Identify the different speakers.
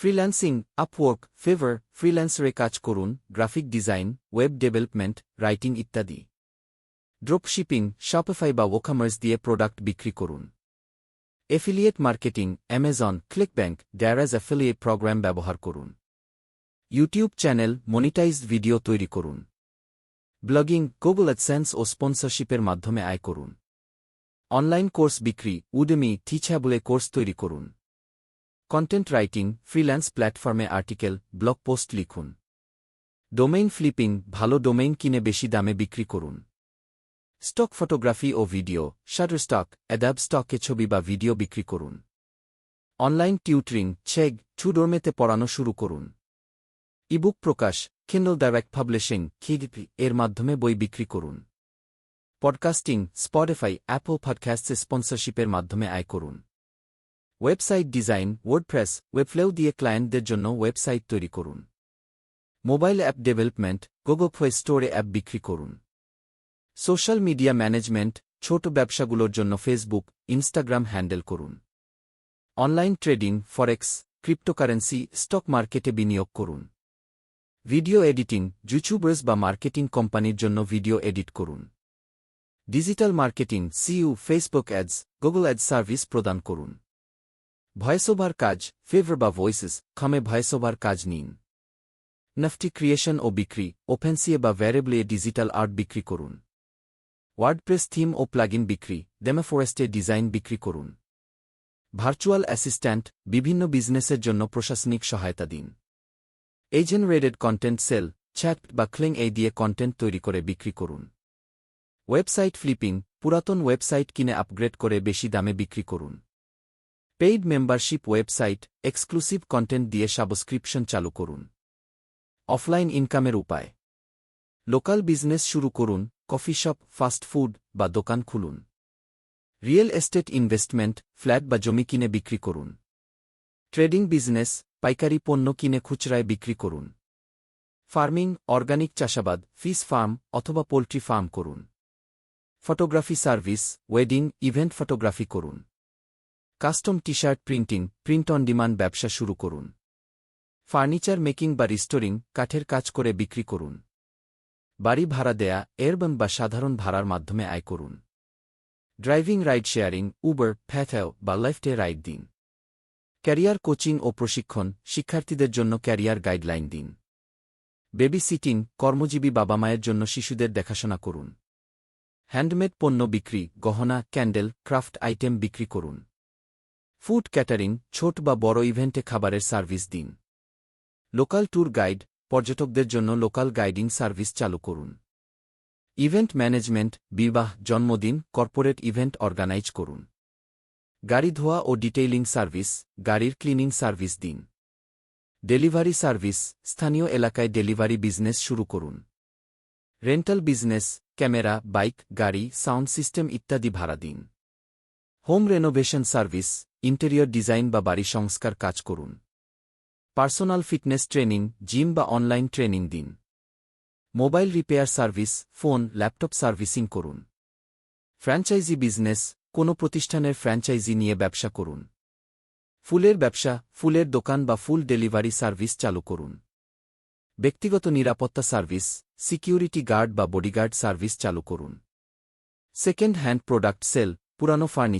Speaker 1: Freelancing Upwork favour ফ্রিল্যান্সারে কাজ করুন graphic design web development writing ইত্যাদি। ড্রপশিপিং শপিফাই বা ওকামার্স দিয়ে প্রোডাক্ট বিক্রি করুন। Affiliate marketing Amazon ClickBank Daraz affiliate programme ব্যবহার করুন। ইউটিউব চ্যানেল মনিটাইজড ভিডিও তৈরি করুন। ব্লগিং গুগল অ্যাডসেন্স ও স্পন্সরশিপের মাধ্যমে আয় করুন। অনলাইন কোর্স বিক্রি উডেমি টিছাবলে কোর্স তৈরি করুন। কন্টেন্ট রাইটিং ফ্রিল্যান্স প্ল্যাটফর্মে আর্টিকেল ব্লগ পোস্ট লিখুন। ডোমেইন ফ্লিপিং ভালো ডোমেইন কিনে বেশি দামে বিক্রি করুন। স্টক ফটোগ্রাফি ও ভিডিও শাটার স্টক অ্যাডাব স্টকে ছবি বা ভিডিও বিক্রি করুন। অনলাইন টিউটরিং ছেগ ছুডোরমেতে পড়ানো শুরু করুন। ইবুক প্রকাশ কিন্ডল ডাইরেক্ট পাবলিশিং খিগপি এর মাধ্যমে বই বিক্রি করুন। পডকাস্টিং স্পটিফাই অ্যাপল পডকাস্টে স্পন্সরশিপের মাধ্যমে আয় করুন। ওয়েবসাইট ডিজাইন ওয়ার্ডপ্রেস ওয়েবফ্লেও দিয়ে ক্লায়েন্টদের জন্য ওয়েবসাইট তৈরি করুন। Mobile app development Google Play স্টোরে অ্যাপ বিক্রি করুন। সোশ্যাল মিডিয়া ম্যানেজমেন্ট, ছোট ব্যবসাগুলোর জন্য ফেসবুক ইনস্টাগ্রাম হ্যান্ডেল করুন। Online trading forex cryptocurrency, stock মার্কেটে বিনিয়োগ করুন। ভিডিও এডিটিং ইউটিউবার্স বা মার্কেটিং কোম্পানির জন্য ভিডিও এডিট করুন। Digital marketing CU Facebook ads Google ad service প্রদান করুন। ভয়েসওভার কাজ ফেভার বা ভয়েসেস খামে ভয়েসওভার কাজ নিন। নফটি ক্রিয়েশন ও বিক্রি ওপেন্সিয়ে বা ভ্যারেবলে ডিজিটাল আর্ট বিক্রি করুন। ওয়ার্ডপ্রেস থিম ও প্লাগিন বিক্রি ডেমোফরেস্টে ডিজাইন বিক্রি করুন। ভার্চুয়াল অ্যাসিস্ট্যান্ট বিভিন্ন বিজনেসের জন্য প্রশাসনিক সহায়তা দিন। এজেনারেটেড কন্টেন্ট সেল চ্যাট বা ক্লিং এই দিয়ে কন্টেন্ট তৈরি করে বিক্রি করুন। ওয়েবসাইট ফ্লিপিং পুরাতন ওয়েবসাইট কিনে আপগ্রেড করে বেশি দামে বিক্রি করুন। Paid membership website exclusive content দিয়ে সাবস্ক্রিপশন চালু করুন। অফলাইন ইনকামের উপায়। লোকাল বিজনেস শুরু করুন, কফি শপ, ফাস্ট ফুড বা দোকান খুলুন। রিয়েল এস্টেট ইনভেস্টমেন্ট, ফ্ল্যাট বা জমি কিনে বিক্রি করুন। ট্রেডিং বিজনেস, পাইকারি পণ্য কিনে খুচরায় বিক্রি করুন। ফার্মিং, অর্গানিক চাষাবাদ ফিস ফার্ম অথবা পোলট্রি ফার্ম করুন। Photography service, wedding, event photography করুন। Custom T shirt printing, print on demand ব্যবসা শুরু করুন। ফার্নিচার মেকিং বা রিস্টোরিং, কাঠের কাজ করে বিক্রি করুন। বাড়ি ভাড়া দেয়া, এয়ারবন বা সাধারণ ভাড়ার মাধ্যমে আয় করুন। Driving ride sharing, Uber, Pathao বা লাইফটে রাইড দিন। ক্যারিয়ার কোচিং ও প্রশিক্ষণ, শিক্ষার্থীদের জন্য ক্যারিয়ার গাইডলাইন দিন। বেবি সিটিং কর্মজীবী বাবা মায়ের জন্য শিশুদের দেখাশোনা করুন। হ্যান্ডমেড পণ্য বিক্রি, গহনা, ক্যান্ডেল, ক্রাফট আইটেম বিক্রি করুন। ফুড ক্যাটারিং, ছোট বা বড় ইভেন্টে খাবারের সার্ভিস দিন। লোকাল ট্যুর গাইড, পর্যটকদের জন্য লোকাল গাইডিং সার্ভিস চালু করুন। ইভেন্ট ম্যানেজমেন্ট, বিবাহ, জন্মদিন, কর্পোরেট ইভেন্ট অর্গানাইজ করুন। গাড়ি ধোয়া ও ডিটেইলিং সার্ভিস, গাড়ির ক্লিনিং সার্ভিস দিন। ডেলিভারি সার্ভিস, স্থানীয় এলাকায় ডেলিভারি বিজনেস শুরু করুন। রেন্টাল বিজনেস, ক্যামেরা, বাইক, গাড়ি, সাউন্ড সিস্টেম ইত্যাদি ভাড়া দিন। Home renovation service, interior design বা বাড়ি সংস্কার কাজ করুন। পার্সোনাল ফিটনেস ট্রেনিং, জিম বা অনলাইন ট্রেনিং দিন। Mobile repair service, phone, laptop servicing করুন। ফ্র্যাঞ্চাইজি বিজনেস, কোনো প্রতিষ্ঠানের ফ্র্যাঞ্চাইজি নিয়ে ব্যবসা করুন। ফুলের ব্যবসা, ফুলের দোকান বা ফুল ডেলিভারি সার্ভিস চালু করুন। ব্যক্তিগত নিরাপত্তা সার্ভিস, সিকিউরিটি গার্ড বা বডিগার্ড সার্ভিস চালু করুন। সেকেন্ড হ্যান্ড প্রোডাক্ট সেল, পুরানো ফার্নিচার